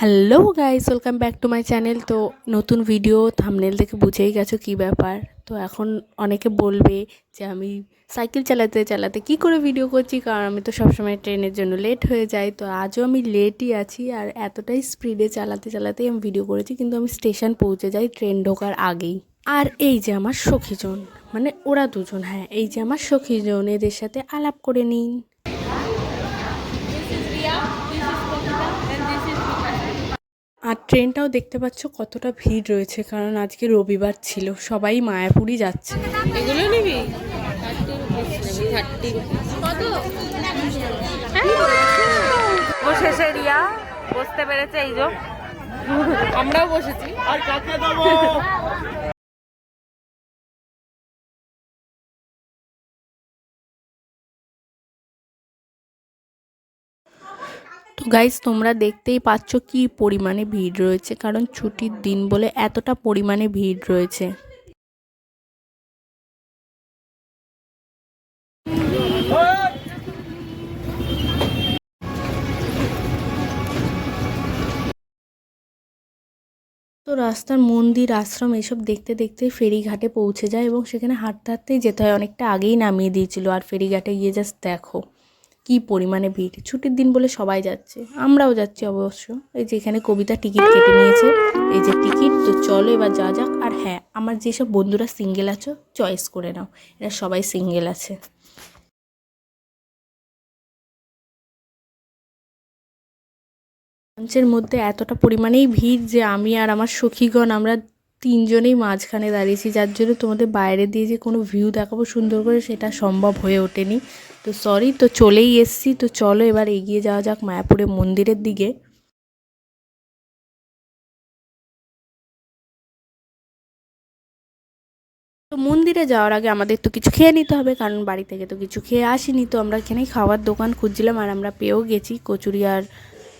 Hello guys welcome back to my channel তো নতুন video thumbnail দেখে বুঝেই গেছো কী ব্যাপার। তো এখন অনেকে বলবে যে আমি সাইকেল চালাতে চালাতে কি করে ভিডিও করছি? কারণ আমি তো সবসময় ট্রেনের জন্য লেট হয়ে যাই, তো আজও আমি লেটই আছি আর এতটাই স্পিডে চালাতে চালাতেই আমি ভিডিও করেছি, কিন্তু আমি স্টেশন পৌঁছে যাই ট্রেন ঢোকার আগেই। আর এই যে আমার সখীজন মানে ওরা দুজন হ্যাঁ এই যে আমার সখীজন এদের সাথে আলাপ করে নিন। আর ট্রেনটাও দেখতে পাচ্ছ কতটা ভিড় রয়েছে কারণ আজকে রবিবার ছিল সবাই মায়াপুরি যাচ্ছে। এগুলো নিবি? বসেছে রিয়া বসতে পেরেছে এই যে। আমরাও বসেছি। আর কাকে দেবো? গাইজ তোমরা দেখতেই পাচ্ছ কি পরিমাণে ভিড় রয়েছে, কারণ ছুটির দিন বলে এতটা পরিমাণে ভিড় রয়েছে। তো রাস্তার মন্দির, আশ্রম এসব দেখতে দেখতে ফেরিঘাটে পৌঁছে যায় এবং সেখানে হাঁটতে হাঁটতেই যেতে হয়, অনেকটা আগেই নামিয়ে দিয়েছিল। আর ফেরিঘাটে গিয়ে জাস্ট দেখো। কি পরিমাণে ভিড়? ছুটির দিন বলে সবাই যাচ্ছে। আমরাও যাচ্ছি অবশ্য। এই যে এখানে কবিতা টিকিট কেটে নিয়েছে। এই যে টিকিট, তো চলো এবার যা যাক। আর হ্যাঁ আমার যেসব বন্ধুরা সিঙ্গেল আছো চয়েস করে নাও। এরা সবাই সিঙ্গেল আছে। মঞ্চের মধ্যে এতটা পরিমাণেই ভিড় যে আমি আর আমার সখীগণ আমরা তিনজনেই মাঝখানে দাঁড়িয়েছি, যার জন্য তোমাদের বাইরে দিয়ে যে কোনো ভিউ দেখাবো সুন্দর করে সেটা সম্ভব হয়ে ওঠেনি। তো সরি তো চলেই এসছি, তো চলো এবার এগিয়ে যাওয়া যাক মায়াপুরের মন্দিরের দিকে। তো মন্দিরে যাওয়ার আগে আমাদের তো কিছু খেয়ে নিতে হবে, কারণ বাড়ি থেকে তো কিছু খেয়ে আসিনি, তো আমরা এখানেই খাওয়ার দোকান খুঁজছিলাম আর আমরা পেয়েও গেছি কচুরি আর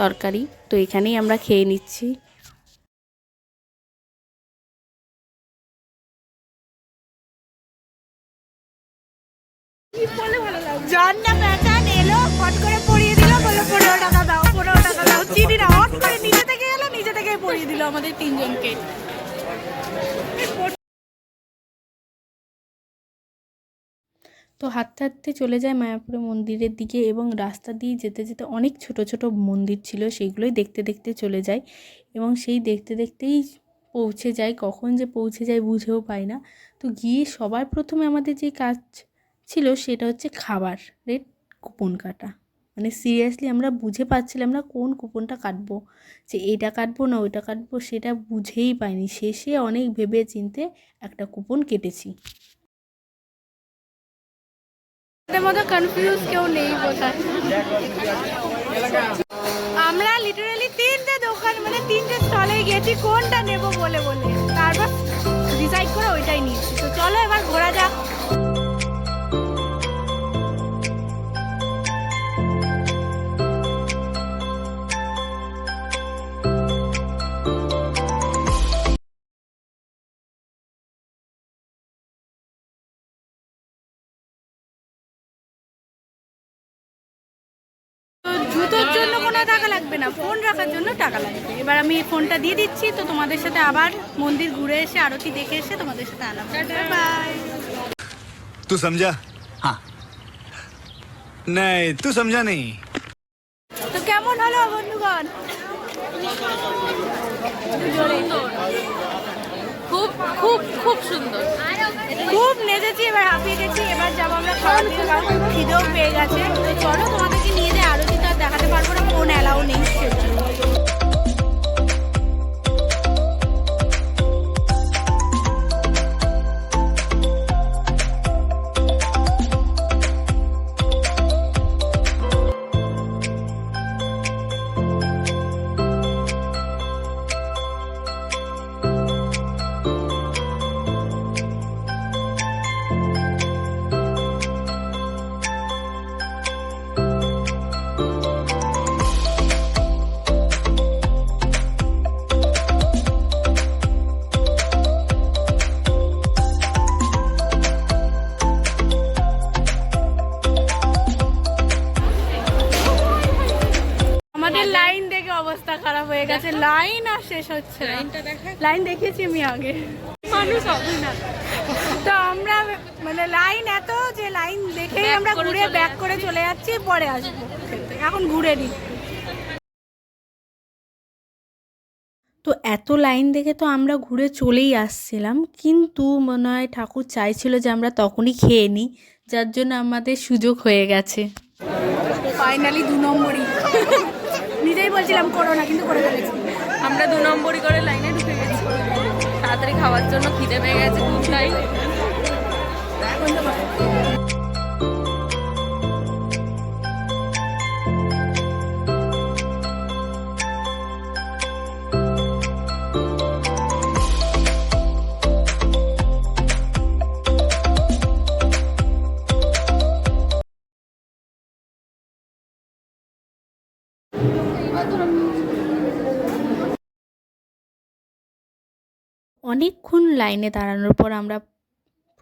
তরকারি, তো এখানেই আমরা খেয়ে নিচ্ছি। নিজে দিল আমাদের তিনজনকে। তো হাঁটতে হাঁটতে চলে যায় মায়াপুরের মন্দিরের দিকে এবং রাস্তা দিয়ে যেতে যেতে অনেক ছোট ছোট মন্দির ছিল সেইগুলোই দেখতে দেখতে চলে যায় এবং সেই দেখতে দেখতেই পৌঁছে যায়। কখন যে পৌঁছে যায় বুঝেও পাই না। তো গিয়ে সবার প্রথমে আমাদের যে কাজ ছিল সেটা হচ্ছে খাবার, রেট কুপন কাটা। মানে সিরিয়াসলি আমরা বুঝে পাচ্ছিলাম না কোন কুপনটা কাটবো। যে এটা কাটবো না ওইটা কাটবো সেটা বুঝেই পাইনি। শেষে অনেক ভেবে চিনতে একটা কুপন কেটেছি। মতো কনফিউজ কেউ নেই আমরা লিটারালি তিনটে দোকান মানে তিনটে স্টলে গেছি কোনটা নেব বলে বলে। তারপর ডিসাইড করে ওইটাই নিয়েছি। তো চলো এবার ঘোরা যাক। টাকা লাগবে না ফোন রাখার জন্য টাকা লাগবে। এবার আমি ফোনটা দিয়ে দিচ্ছি তো তোমাদের সাথে আবার মন্দির ঘুরে এসে আরতি দেখে এসে তোমাদের সাথে আলাপ বাই তুই সমজা হ্যাঁ নাই তুই সমজা নেই তো কেমন হলো বন্ধুগণ? খুব খুব খুব সুন্দর। খুব নেচেছি এবার হাঁপিয়ে গেছি। এবার যাব আমরা খাওয়া দাওয়া খিদেও পেয়ে গেছে। চলো তোমাদের ফোন অ্যালাউ নেই সেজন্য। খারাপ হয়ে গেছে লাইন আর শেষ হচ্ছে লাইনটা লাইন দেখেছি আমি আগে। মানুষ হবে না। তো আমরা মানে লাইন এত যে লাইন দেখেই আমরা ঘুরে ব্যাক করে চলে যাচ্ছি পরে আসব। এখন ঘুরে নিই তো এত লাইন দেখে তো আমরা ঘুরে চলেই আসছিলাম কিন্তু মনে হয় ঠাকুর চাইছিল যে আমরা তখনই খেয়ে নিই যার জন্য আমাদের সুযোগ হয়ে গেছে। ফাইনালি দু নম্বরই। নিজেই করোনা করো না কিন্তু করে ফেলেছি। আমরা দু নম্বরই করে লাইনে ঢুকে গেছি। তাড়াতাড়ি খাওয়ার জন্য খিদে পেয়ে গেছে খুব তাই। অনেকক্ষণ লাইনে দাঁড়ানোর পর আমরা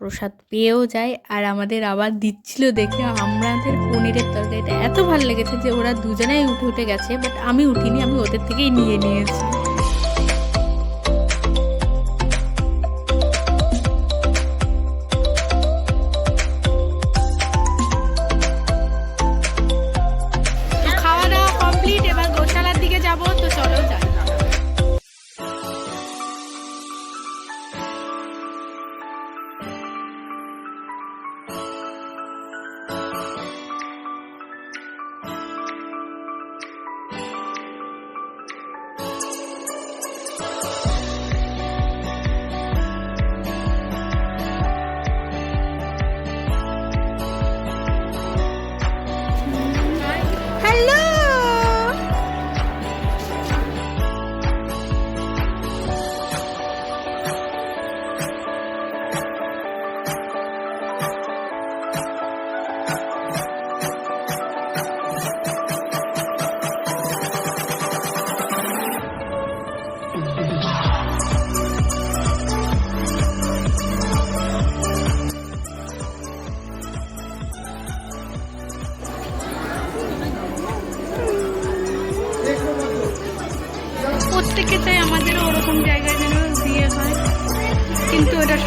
প্রসাদ পেয়েও যাই আর আমাদের আবার দিচ্ছিল দেখে আমাদের পনিরের তরকারিটা এত ভালো লেগেছে যে ওরা দুজনেই উঠে উঠে গেছে বাট আমি উঠিনি, আমি ওদের থেকেই নিয়ে নিয়েছি।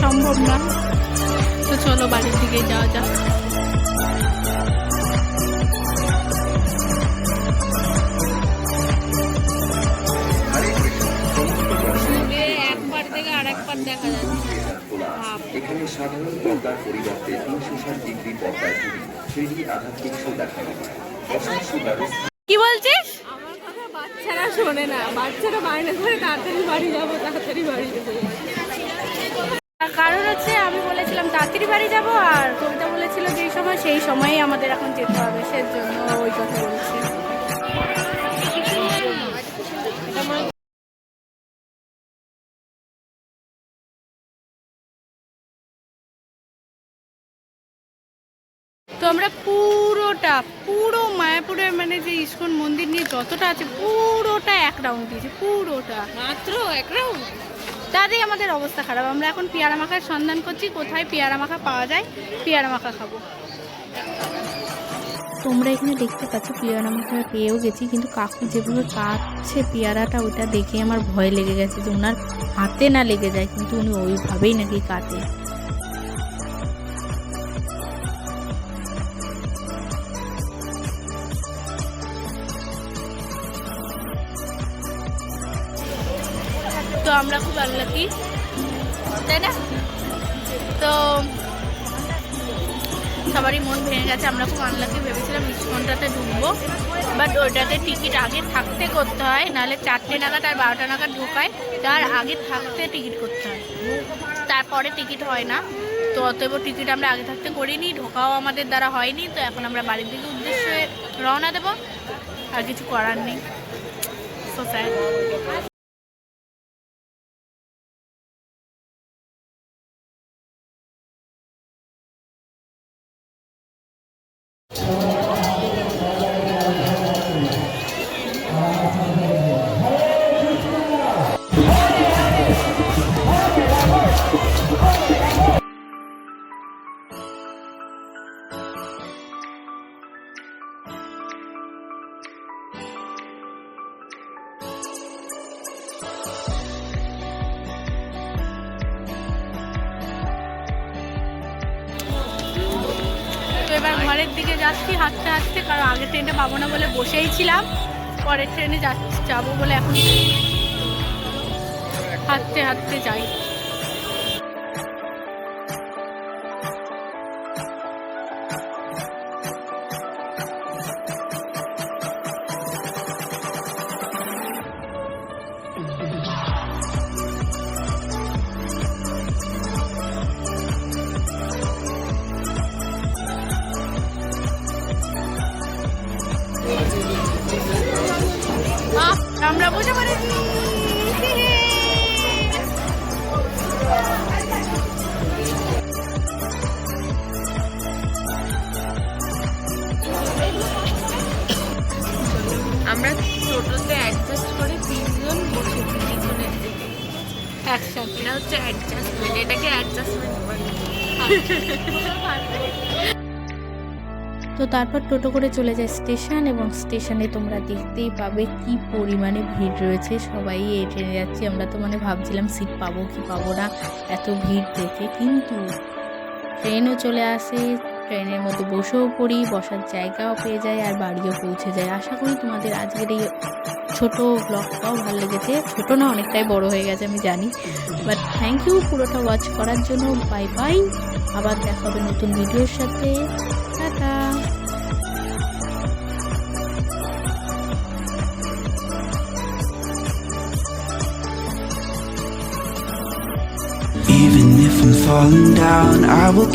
সম্ভব না। তো চলো বাড়ির দিকে যাওয়া যাক। একবার থেকে আর দেখা যাচ্ছে। এখানে সাধারণ পর্দার পরিবর্তে তিনশো ষাট ডিগ্রি পর্দায় থ্রিডি আধ্যাত্মিক শো দেখানো হয় কি বলছিস? আমার কথা বাচ্চারা শোনে না। বাচ্চারা বাইরে ধরে তাড়াতাড়ি বাড়ি যাব তাড়াতাড়ি বাড়ি যাব। কারণ হচ্ছে আমি বলেছিলাম তাড়াতাড়ি বাড়ি যাব আর কবিতা বলেছিল যেই সময়, সেই সময়েই আমাদের এখন যেতে হবে, সেজন্য ওই কথা বলছি। তো আমরা পুরোটা, পুরো মায়াপুরের মানে যে ইস্কন মন্দির নিয়ে যতটা আছে, পুরোটা এক রাউন্ড দিয়েছি, পুরোটা। মাত্র এক রাউন্ড তাতেই আমাদের অবস্থা খারাপ। আমরা এখন পেয়ারা মাখার সন্ধান করছি, কোথায় পেয়ারা মাখা পাওয়া যায়, পেয়ারা মাখা খাব। তোমরা এখানে দেখতে পাচ্ছ, পেয়ারা মাখা পেয়েও গেছি, কিন্তু কাকু যেভাবে কাটছে পেয়ারাটা, ওটা দেখে আমার ভয় লেগে গেছে যে ওনার হাতে না লেগে যায়, কিন্তু উনি ওইভাবেই নাকি কাটে। আমরা খুব আনলাকি তাই না? তো সবারই মন ভেঙে গেছে, আমরা খুব আনলাকি ভেবেছিলাম ইস্কনটাতে ঢুকবো। বাট ওইটাতে টিকিট আগে থাকতে করতে হয়, নাহলে চারটে নাগাদ আর বারোটা নাগাদ ঢোকায়, তার আগে থাকতে টিকিট করতে হয়। তারপরে টিকিট হয় না। তো অতএব টিকিট আমরা আগে থাকতে করিনি, ঢোকাও আমাদের দ্বারা হয়নি, তো এখন আমরা বাড়ির দিকে উদ্দেশ্যে রওনা দেবো। আর কিছু করার নেই। সো you এবার ঘরের দিকে যাচ্ছি, হাঁটতে হাঁটতে, কারণ আগে ট্রেনটা পাবো না বলে বসেই ছিলাম। পরের ট্রেনে যাচ্ছি, যাব বলে এখন হাঁটতে হাঁটতে যাই। আমরা বুঝে পারিনি আমরা টোটোতে অ্যাডজাস্ট করে তিনজন বসে তিনজনের দিকে। একসাথে। এটা হচ্ছে অ্যাডজাস্টমেন্ট এটাকে অ্যাডজাস্টমেন্ট বলে। তো তারপর টোটো করে চলে যায় স্টেশন এবং স্টেশনে তোমরা দেখতেই পাবে কি পরিমাণে ভিড় রয়েছে। সবাই এই ট্রেনে যাচ্ছি। আমরা তো মানে ভাবছিলাম সিট পাবো কি পাবো না, এত ভিড় দেখে। কিন্তু ট্রেনও চলে আসে ট্রেনের মধ্যে বসেও পড়ি, বসার জায়গাও পেয়ে যায় আর বাড়িও পৌঁছে যায় আশা করি তোমাদের আজকের এই ছোট ব্লগটাও ভালো লেগেছে। ছোট না, অনেকটাই বড় হয়ে গেছে, আমি জানি। বাট থ্যাংক ইউ পুরোটা ওয়াচ করার জন্য। বাই বাই আবার দেখা হবে নতুন ভিডিওর সাথে। from falling down I will